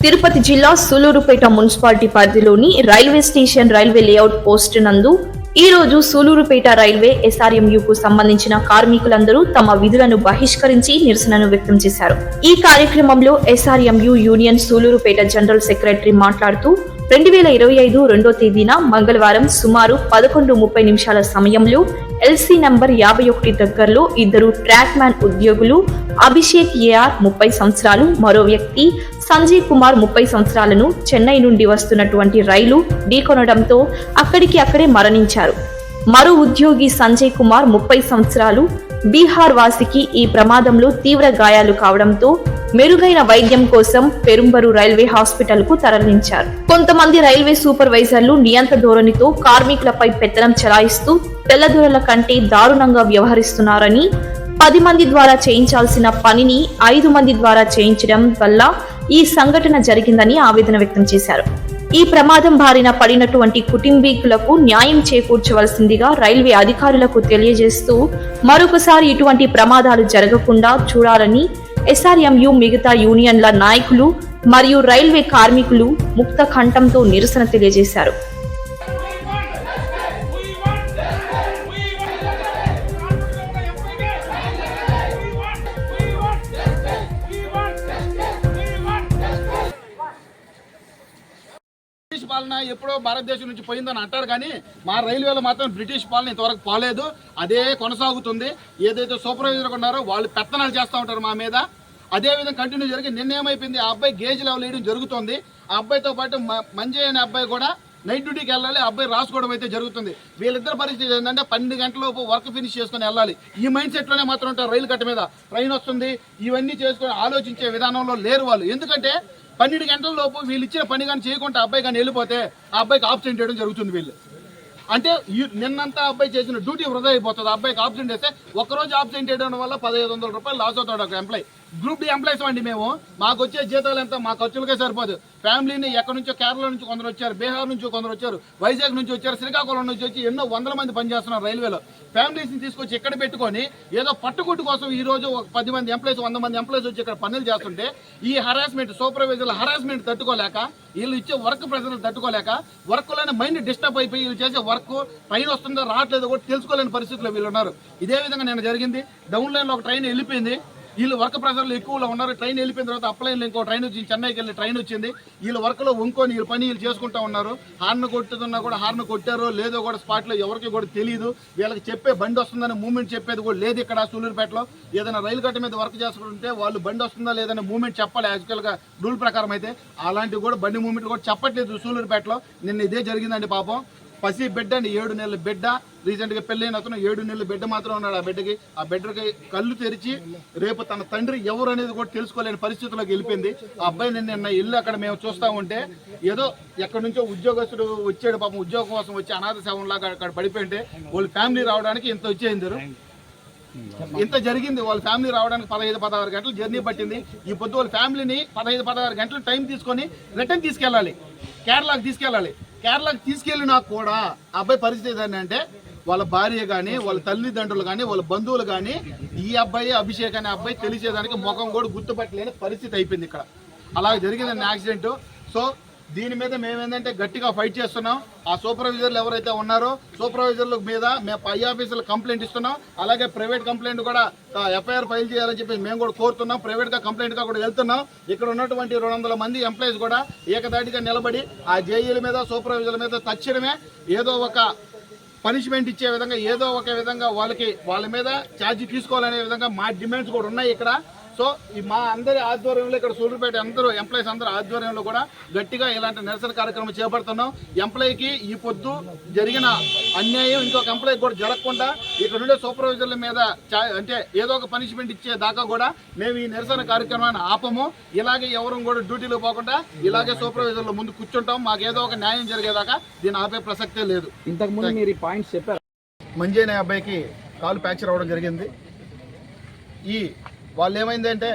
తిరుపతి జిల్లా సూలూరుపేట మున్సిపాలిటీ పరిధిలోని railway station railway layout post నందు ఈ రోజు సూలూరుపేట రైల్వే ఎస్ఆర్ఎంయుకు సంబంధించిన కార్మికులందరూ తమ విధులను బహిష్కరించి నిరసనను వ్యక్తం చేశారు. ఈ కార్యక్రమంలో SRMU union Sullurpeta general secretary మాట్లాడుతూ రెండు వేల ఇరవై ఐదు రెండో తేదీన మంగళవారం సుమారు పదకొండు ముప్పై నిమిషాల సమయంలో ఎల్సీ నంబర్ యాభై ఒకటి దగ్గరలో ఇద్దరు ట్రాక్ మ్యాన్ ఉద్యోగులు అభిషేక్ ఏఆర్ ముప్పై సంవత్సరాలు మరో వ్యక్తి సంజయ్ కుమార్ ముప్పై సంవత్సరాలను చెన్నై నుండి వస్తున్నటువంటి రైలు ఢీకొనడంతో అక్కడికి అక్కడే మరణించారు. మరో ఉద్యోగి సంజయ్ కుమార్ ముప్పై సంవత్సరాలు. బీహార్ వాసికి ఈ ప్రమాదంలో తీవ్ర గాయాలు కావడంతో మెరుగైన వైద్యం కోసం పెరుంబరు రైల్వే హాస్పిటల్కు తరలించారు. కొంతమంది రైల్వే సూపర్వైజర్లు నియంత ధోరణితో కార్మికులపై పెత్తనం చెలాయిస్తూ తెల్లదొరల కంటే దారుణంగా వ్యవహరిస్తున్నారని పది మంది ద్వారా చేయించాల్సిన పనిని ఐదు మంది ద్వారా చేయించడం వల్ల ఈ సంఘటన జరిగిందని ఆవేదన వ్యక్తం చేశారు. ఈ ప్రమాదం బారిన పడినటువంటి కుటుంబీకులకు న్యాయం చేకూర్చవలసిందిగా రైల్వే అధికారులకు తెలియజేస్తూ మరొకసారి ఇటువంటి ప్రమాదాలు జరగకుండా చూడాలని ఎస్ఆర్ఎంయు మిగతా యూనియన్ల నాయకులు మరియు రైల్వే కార్మికులు ముక్త కంఠంతో నిరసన తెలియజేశారు. పాలన ఎప్పుడో భారతదేశం నుంచి పోయిందని అంటారు కానీ మా రైల్వేలో మాత్రం బ్రిటిష్ పాలన ఇంతవరకు పోలేదు. అదే కొనసాగుతుంది. ఏదైతే సూపర్వైజర్ ఉన్నారో వాళ్ళు పెత్తనాలు చేస్తూ ఉంటారు మా మీద. అదే విధంగా కంటిన్యూ జరిగి నిన్న ఏమైపోయింది? ఆ అబ్బాయి గేజ్ లెవెల్ వేయడం జరుగుతుంది. ఆ అబ్బాయితో పాటు మ- అనే అబ్బాయి కూడా నైట్ డ్యూటీకి వెళ్ళాలి. అబ్బాయి రాసుకోవడం అయితే జరుగుతుంది. వీళ్ళిద్దరి పరిస్థితి ఏంటంటే పన్నెండు గంటలలోపు వర్క్ ఫినిష్ చేసుకుని వెళ్ళాలి. ఈ మైండ్ సెట్లోనే మాత్రం ఉంటారు రైలు కట్ట మీద. ట్రైన్ వస్తుంది. ఇవన్నీ చేసుకొని ఆలోచించే విధానంలో లేరు వాళ్ళు. ఎందుకంటే పన్నెండు గంటల లోపు వీళ్ళు ఇచ్చిన పని కానీ చేయకుండా అబ్బాయి కానీ వెళ్ళిపోతే ఆ అబ్బాయికి ఆబ్సెంట్ చేయడం జరుగుతుంది వీళ్ళు. అంటే నిన్నంతా అబ్బాయి చేసిన డ్యూటీ వృధా అయిపోతుంది. అబ్బాయికి ఆబ్సెంట్ చేస్తే ఒక్కరోజు ఆబ్సెంట్ చేయడం వల్ల పదహైదు వందల రూపాయలు లాస్ అవుతాడు ఒక ఎంప్లాయీ. గ్రూప్ డి ఎంప్లాయీస్ అండి మేము. మాకు వచ్చే జీతాలు ఎంత? మా ఖర్చులకే సరిపోదు. ఫ్యామిలీని ఎక్కడి నుంచో కేరళ నుంచి కొందరు వచ్చారు బీహార్ నుంచి కొందరు వచ్చారు వైజాగ్ నుంచి వచ్చారు శ్రీకాకుళం నుంచి వచ్చి ఎన్నో వందల మంది పనిచేస్తున్నారు రైల్వేలో. ఫ్యామిలీస్ని తీసుకొచ్చి ఇక్కడ పెట్టుకొని ఏదో పట్టుకుట్టు కోసం ఈ రోజు ఒక పది మంది ఎంప్లాయీస్ వంద మంది ఎంప్లాయీస్ వచ్చి ఇక్కడ పనులు చేస్తుంటే ఈ హరాస్మెంట్ సూపర్వైజర్ల హరాస్మెంట్ తట్టుకోలేక వీళ్ళు ఇచ్చే వర్క్ ప్రజలు తట్టుకోలేక వర్క్లోనే మైండ్ డిస్టర్బ్ అయిపోయి వీళ్ళు చేసే వర్క్ ట్రైన్ వస్తుందో రావట్లేదో కూడా తెలుసుకోలేని పరిస్థితిలో వీళ్ళు ఉన్నారు. ఇదే విధంగా నేను జరిగింది. డౌన్ లైన్లో ఒక ట్రైన్ వెళ్ళిపోయింది. వీళ్ళు వర్క్ ప్రెషర్లు ఎక్కువలో ఉన్నారు. ట్రైన్ వెళ్ళిపోయిన తర్వాత అప్లైన్ ఇంకో ట్రైన్ వచ్చింది చెన్నైకి వెళ్ళి ట్రైన్ వచ్చింది. వీళ్ళు వర్క్లో వంకొని వీళ్ళు పని వీళ్ళు చేసుకుంటా ఉన్నారు. హార్న్ కొట్టుతున్నా కూడా హార్న్ కొట్టారో లేదో కూడా స్పాట్లో ఎవరికి కూడా తెలియదు వీళ్ళకి చెప్పే బండి వస్తుందని మూమెంట్ చెప్పేది కూడా లేదు ఇక్కడ సూలూరుపేటలో ఏదైనా రైలు గట్ట మీద వర్క్ చేసుకుంటుంటే వాళ్ళు బండి వస్తుందా లేదనే మూమెంట్ చెప్పాలి యాక్చువల్గా రూల్ ప్రకారం అయితే. అలాంటివి కూడా బండి మూమెంట్ కూడా చెప్పట్లేదు సూలూరుపేటలో నిన్న ఇదే జరిగిందండి పాపం. పసి బిడ్డ అండి ఏడు నెలల బిడ్డ రీసెంట్గా పెళ్ళైన అతను ఏడు నెలల బిడ్డ మాత్రం ఉన్నాడు ఆ బిడ్డకి. ఆ బిడ్డకి కళ్ళు తెరిచి రేపు తన తండ్రి ఎవరు అనేది కూడా తెలుసుకోలేని పరిస్థితుల్లోకి వెళ్ళిపోయింది. ఆ అబ్బాయి నిన్న ఇల్లు అక్కడ మేము చూస్తా ఉంటే ఏదో ఎక్కడి నుంచో ఉద్యోగస్తుడు వచ్చాడు పాపం ఉద్యోగం కోసం వచ్చి అనాథ సేవంలాగా అక్కడ పడిపోయింటే వాళ్ళ ఫ్యామిలీ రావడానికి ఇంత వచ్చేయింది ఇంత జరిగింది. వాళ్ళ ఫ్యామిలీ రావడానికి పదహైదు పదహారు గంటలు జర్నీ పట్టింది. ఈ పొద్దు వాళ్ళ ఫ్యామిలీని పదహైదు పదహారు గంటలు టైం తీసుకొని రిటర్న్ తీసుకెళ్ళాలి. కేరళకి తీసుకెళ్ళాలి. కేరళకి తీసుకెళ్ళినా కూడా అబ్బాయి పరిస్థితి ఏంటంటే వాళ్ళ భార్య కానీ వాళ్ళ తల్లిదండ్రులు కానీ వాళ్ళ బంధువులు కానీ ఈ అబ్బాయి అభిషేక్ అనే అబ్బాయి తెలిసేదానికి ముఖం కూడా గుర్తుపట్టలేని పరిస్థితి అయిపోయింది ఇక్కడ. అలా జరిగిందండి యాక్సిడెంట్. సో దీని మీద మేము ఏంటంటే గట్టిగా ఫైట్ చేస్తున్నాం. ఆ సూపర్వైజర్లు ఎవరైతే ఉన్నారో సూపర్వైజర్ల మీద మేము పై ఆఫీసులు కంప్లైంట్ ఇస్తున్నాం. అలాగే ప్రైవేట్ కంప్లైంట్ కూడా ఎఫ్ఐఆర్ ఫైల్ చేయాలని చెప్పి మేము కూడా కోరుతున్నాం. ప్రైవేట్గా కంప్లైంట్గా కూడా వెళ్తున్నాం. ఇక్కడ ఉన్నటువంటి రెండు వందల మంది ఎంప్లాయీస్ కూడా ఏకదాటిగా నిలబడి ఆ జేఈల మీద సూపర్వైజర్ల మీద తక్షణమే ఏదో ఒక పనిష్మెంట్ ఇచ్చే విధంగా ఏదో ఒక విధంగా వాళ్ళకి వాళ్ళ మీద ఛార్జీ తీసుకోవాలనే విధంగా మా డిమాండ్స్ కూడా ఉన్నాయి ఇక్కడ. సో ఈ మా అందరి ఆధ్వర్యంలో ఇక్కడ సూర్యుపేట అందరూ ఎంప్లాయీస్ అందరూ ఆధ్వర్యంలో కూడా గట్టిగా ఇలాంటి నిరసన కార్యక్రమం చేపడుతున్నాం. ఎంప్లాయీకి ఈ పొద్దు జరిగిన అన్యాయం ఇంకొక ఎంప్లాయీ కూడా జరగకుండా ఇక్కడ ఉండే సూపర్వైజర్ల మీద అంటే ఏదో ఒక పనిష్మెంట్ ఇచ్చే దాకా కూడా మేము ఈ నిరసన కార్యక్రమాన్ని ఆపము. ఇలాగే ఎవరు కూడా డ్యూటీలో పోకుండా ఇలాగే సూపర్వైజర్ల ముందు కూర్చుంటాం. మాకు ఏదో ఒక న్యాయం జరిగేదాకా దీన్ని ఆపే ప్రసక్తే లేదు. ఇంతకు ముందు మీరు ఈ పాయింట్స్ చెప్పారు. మంజీ అనే అబ్బాయికి కాలు ఫ్రాక్చర్ అవ్వడం జరిగింది. ఈ వాళ్ళు ఏమైందంటే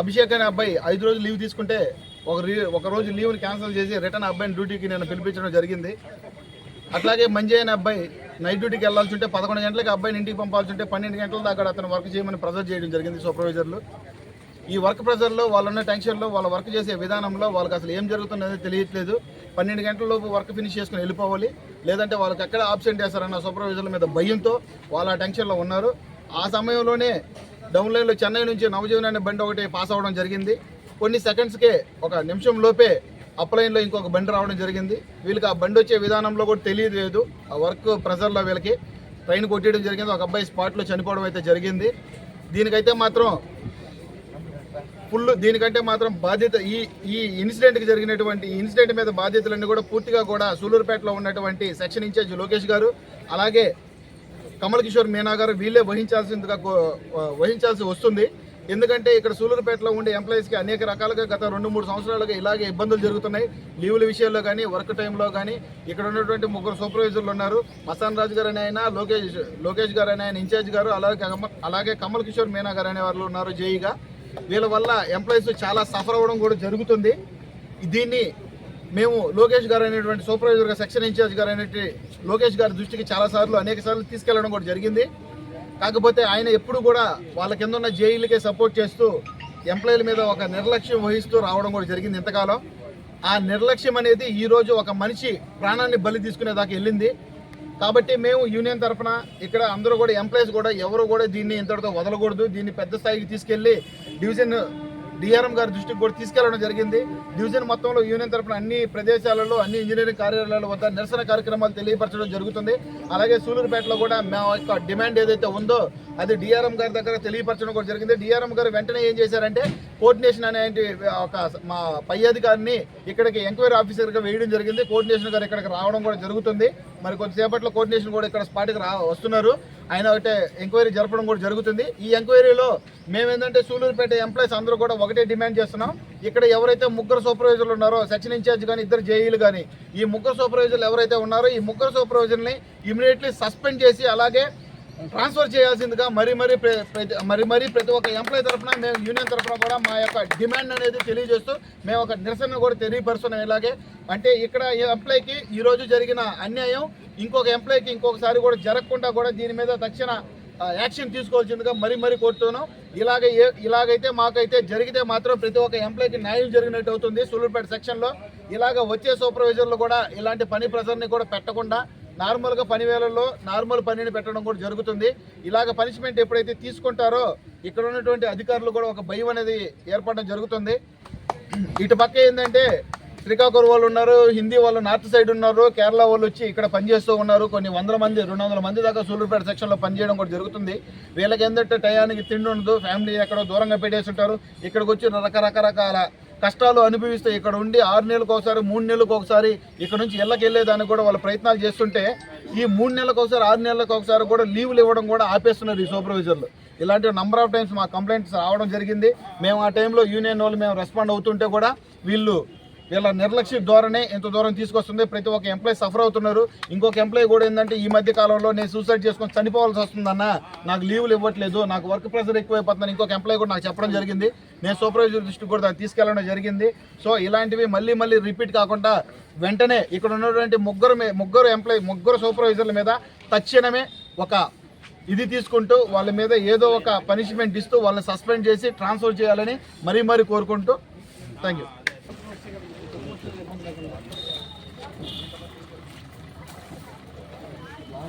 అభిషేక్ అనే అబ్బాయి ఐదు రోజులు లీవ్ తీసుకుంటే ఒక రీ ఒక రోజు లీవ్ని క్యాన్సిల్ చేసి రిటర్న్ అబ్బాయిని డ్యూటీకి నేను పిలిపించడం జరిగింది. అట్లాగే మంజీ అనే అబ్బాయి నైట్ డ్యూటీకి వెళ్ళాల్సి ఉంటే పదకొండు గంటలకు అబ్బాయిని ఇంటికి పంపాల్సి ఉంటే పన్నెండు గంటల దాకా అతను వర్క్ చేయమని ప్రెజర్ చేయడం జరిగింది సూపర్వైజర్లు. ఈ వర్క్ ప్రెజర్లో వాళ్ళున్న టెన్షన్లో వాళ్ళ వర్క్ చేసే విధానంలో వాళ్ళకి అసలు ఏం జరుగుతుందో తెలియట్లేదు. పన్నెండు గంటల లోపు వర్క్ ఫినిష్ చేసుకుని వెళ్ళిపోవాలి. లేదంటే వాళ్ళకి ఎక్కడ ఆబ్సెంట్ చేస్తారన్న సూపర్వైజర్ల మీద భయంతో వాళ్ళ ఆ టెన్షన్లో ఉన్నారు. ఆ సమయంలోనే డౌన్ లైన్లో చెన్నై నుంచి నవజీవన్ అనే బండి ఒకటి పాస్ అవ్వడం జరిగింది. కొన్ని సెకండ్స్కే ఒక నిమిషం లోపే అప్లైన్లో ఇంకొక బండి రావడం జరిగింది. వీళ్ళకి ఆ బండి వచ్చే విధానంలో కూడా తెలియలేదు. ఆ వర్క్ ప్రెజర్లో వీళ్ళకి ట్రైన్ కొట్టేయడం జరిగింది. ఒక అబ్బాయి స్పాట్లో చనిపోవడం అయితే జరిగింది. దీనికైతే మాత్రం ఫుల్ దీనికంటే మాత్రం బాధ్యత ఈ ఈ ఇన్సిడెంట్కి జరిగినటువంటి ఇన్సిడెంట్ మీద బాధ్యతలన్నీ కూడా పూర్తిగా కూడా సూలూరుపేటలో ఉన్నటువంటి సెక్షన్ ఇన్ఛార్జ్ లోకేష్ గారు అలాగే కమల్ కిషోర్ మీనా గారు వీళ్ళే వహించాల్సిందిగా వహించాల్సి వస్తుంది. ఎందుకంటే ఇక్కడ సూలూరుపేటలో ఉండే ఎంప్లాయీస్కి అనేక రకాలుగా గత రెండు మూడు సంవత్సరాలుగా ఇలాగే ఇబ్బందులు జరుగుతున్నాయి. లీవుల విషయంలో కానీ వర్క్ టైంలో కానీ ఇక్కడ ఉన్నటువంటి ముగ్గురు సూపర్వైజర్లు ఉన్నారు. మసాన్ రాజు గారు అనే ఆయన లోకేష్ లోకేష్ గారు అనే ఆయన ఇన్ఛార్జ్ గారు అలాగే అలాగే కమల్ కిషోర్ మీనా గారు అనే వాళ్ళు ఉన్నారు జేఈగా. వీళ్ళ వల్ల ఎంప్లాయీస్ చాలా సఫర్ అవ్వడం కూడా జరుగుతుంది. దీన్ని మేము లోకేష్ గారు అనేటువంటి సూపర్వైజర్గా సెక్షన్ ఇన్ఛార్జ్ గారు అనేటువంటి లోకేష్ గారి దృష్టికి చాలా సార్లు అనేక సార్లు తీసుకెళ్ళడం కూడా జరిగింది. కాకపోతే ఆయన ఎప్పుడు కూడా వాళ్ళ కింద ఉన్న జైలుకే సపోర్ట్ చేస్తూ ఎంప్లాయీల మీద ఒక నిర్లక్ష్యం వహిస్తూ రావడం కూడా జరిగింది ఇంతకాలం. ఆ నిర్లక్ష్యం అనేది ఈరోజు ఒక మనిషి ప్రాణాన్ని బలి తీసుకునే దాకా వెళ్ళింది. కాబట్టి మేము యూనియన్ తరఫున ఇక్కడ అందరూ కూడా ఎంప్లాయీస్ కూడా ఎవరు కూడా దీన్ని ఇంతటితో వదలకూడదు. దీన్ని పెద్ద స్థాయికి తీసుకెళ్ళి డివిజన్ డిఆర్ఎం గారి దృష్టికి కూడా తీసుకెళ్ళడం జరిగింది. డివిజన్ మొత్తంలో యూనియన్ తరఫున అన్ని ప్రదేశాలలో అన్ని ఇంజనీరింగ్ కార్యాలయాల వద్ద నిరసన కార్యక్రమాలు తెలియపరచడం జరుగుతుంది. అలాగే సూలూరుపేటలో కూడా మా యొక్క డిమాండ్ ఏదైతే ఉందో అది డిఆర్ఎం గారి దగ్గర తెలియపరచడం కూడా జరిగింది. డిఆర్ఎం గారు వెంటనే ఏం చేశారంటే కోఆర్డినేషన్ అనే ఒక మా పై అధికారిని ఇక్కడికి ఎంక్వైరీ ఆఫీసర్గా వేయడం జరిగింది. కోఆర్డినేషన్ గారు ఇక్కడికి రావడం కూడా జరుగుతుంది. మరి కొద్దిసేపట్లో కోఆర్డినేషన్ కూడా ఇక్కడ స్పాట్కి రా వస్తున్నారు. ఆయన ఒకటే ఎంక్వైరీ జరపడం కూడా జరుగుతుంది. ఈ ఎంక్వైరీలో మేమేంటంటే సూలూరుపేట ఎంప్లాయీస్ అందరూ కూడా ఒకటే డిమాండ్ చేస్తున్నాం. ఇక్కడ ఎవరైతే ముగ్గురు సూపర్వైజర్లు ఉన్నారో సెక్షన్ ఇన్ఛార్జ్ కానీ ఇద్దరు జేఈలు కానీ ఈ ముగ్గురు సూపర్వైజర్లు ఎవరైతే ఉన్నారో ఈ ముగ్గురు సూపర్వైజర్ని ఇమీడియట్లీ సస్పెండ్ చేసి అలాగే ట్రాన్స్ఫర్ చేయాల్సిందిగా మరి మరి ప్రతి- మరి మరి ప్రతి ఒక్క ఎంప్లాయీ తరఫున మేము యూనియన్ తరఫున కూడా మా యొక్క డిమాండ్ అనేది తెలియజేస్తూ మేము ఒక నిరసన కూడా తెలియపరుస్తున్నాం ఇలాగే. అంటే ఇక్కడ ఈ ఎంప్లాయీకి ఈ రోజు జరిగిన అన్యాయం ఇంకొక ఎంప్లాయీకి ఇంకొకసారి కూడా జరగకుండా కూడా దీని మీద తక్షణ యాక్షన్ తీసుకోవాల్సిందిగా మరీ మరీ కోరుతున్నాం. ఇలాగే ఇలాగైతే మాకైతే జరిగితే మాత్రం ప్రతి ఒక్క ఎంప్లాయీకి న్యాయం జరిగినట్టు అవుతుంది సూళ్ళూరుపేట సెక్షన్లో. ఇలాగ వచ్చే సూపర్వైజర్లు కూడా ఇలాంటి పని ప్రెజర్ని కూడా పెట్టకుండా నార్మల్గా పని వేళల్లో నార్మల్ పనిని పెట్టడం కూడా జరుగుతుంది. ఇలాగ పనిష్మెంట్ ఎప్పుడైతే తీసుకుంటారో ఇక్కడ ఉన్నటువంటి అధికారులు కూడా ఒక భయం అనేది ఏర్పడడం జరుగుతుంది. ఇటు పక్క ఏంటంటే శ్రీకాకుళం వాళ్ళు ఉన్నారు హిందీ వాళ్ళు నార్త్ సైడ్ ఉన్నారు కేరళ వాళ్ళు వచ్చి ఇక్కడ పనిచేస్తూ ఉన్నారు. కొన్ని వందల మంది రెండు వందల మంది దాకా సూళ్ళూరుపేట సెక్షన్లో పనిచేయడం కూడా జరుగుతుంది. వీళ్ళకి ఏంటంటే టయానికి తిండి ఉండదు ఫ్యామిలీ ఎక్కడో దూరంగా పెట్టేసి ఉంటారు ఇక్కడికి వచ్చి రకరకరకాల కష్టాలు అనుభవిస్తూ ఇక్కడ ఉండి ఆరు నెలలకు ఒకసారి మూడు నెలలకు ఒకసారి ఇక్కడ నుంచి ఇళ్ళకి వెళ్ళేదానికి కూడా వాళ్ళు ప్రయత్నాలు చేస్తుంటే ఈ మూడు నెలలకు ఒకసారి ఆరు నెలలకు ఒకసారి కూడా లీవ్లు ఇవ్వడం కూడా ఆపేస్తున్నారు ఈ సూపర్వైజర్లు. ఇలాంటి నంబర్ ఆఫ్ టైమ్స్ మా కంప్లైంట్స్ రావడం జరిగింది. మేము ఆ టైంలో యూనియన్ వాళ్ళు మేము రెస్పాండ్ అవుతుంటే కూడా వీళ్ళు వీళ్ళ నిర్లక్ష్య ధోరణే ఇంత దూరం తీసుకొస్తుంది. ప్రతి ఒక్క ఎంప్లాయీ సఫర్ అవుతున్నారు. ఇంకొక ఎంప్లాయీ కూడా ఏంటంటే ఈ మధ్య కాలంలో నేను సూసైడ్ చేసుకొని చనిపోవాల్సి వస్తుందన్న నాకు లీవ్లు ఇవ్వట్లేదు నాకు వర్క్ ప్రెషర్ ఎక్కువైపోతుందని ఇంకొక ఎంప్లాయీ కూడా నాకు చెప్పడం జరిగింది. నేను సూపర్వైజర్ దృష్టికి కూడా దాన్ని తీసుకెళ్ళడం జరిగింది. సో ఇలాంటివి మళ్ళీ మళ్ళీ రిపీట్ కాకుండా వెంటనే ఇక్కడ ఉన్నటువంటి ముగ్గురు ముగ్గురు ఎంప్లాయీ ముగ్గురు సూపర్వైజర్ల మీద తక్షణమే ఒక ఇది తీసుకుంటూ వాళ్ళ మీద ఏదో ఒక పనిష్మెంట్ ఇస్తూ వాళ్ళని సస్పెండ్ చేసి ట్రాన్స్ఫర్ చేయాలని మరీ మరీ కోరుకుంటూ థ్యాంక్ యూ